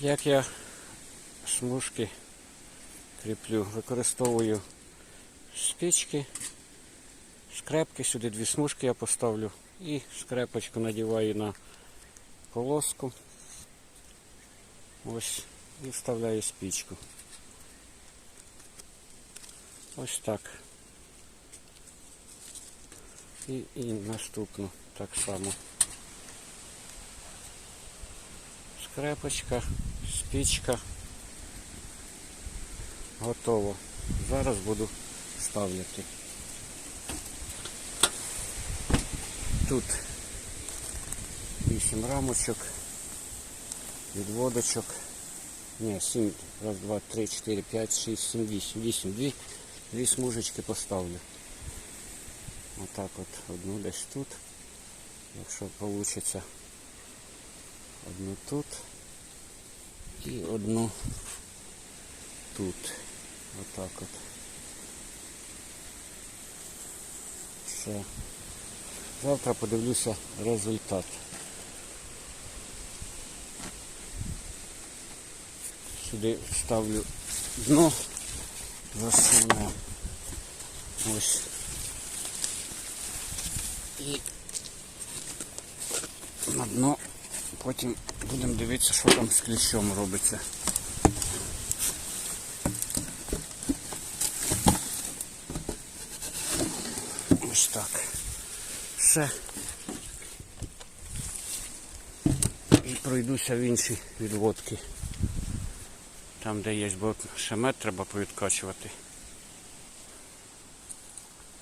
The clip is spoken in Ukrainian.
Як я смужки кріплю, використовую спички, скрепки, сюди дві смужки я поставлю і скрепочку надіваю на полоску. Ось і вставляю спичку. Ось так. І, і наступну так само. Скрепочка, спичка. Готово. Зараз буду ставляти. Тут 8 рамочок, відводочок. Ні, 7, раз, два, три, чотири, п'ять, шість, сім, вісім. Вісім. Дві, дві смужечки поставлю. Отак от одну десь тут. Якщо вийде. Одну тут І одну тут. Отак от. Все. Завтра подивлюся результат. Сюди ставлю дно засуну. Ось. І на дно потім будемо дивитися, що там з кліщом робиться. Ось так. Все. І пройдуся в інші відводки. Там, де є, бо ще мед треба повідкачувати.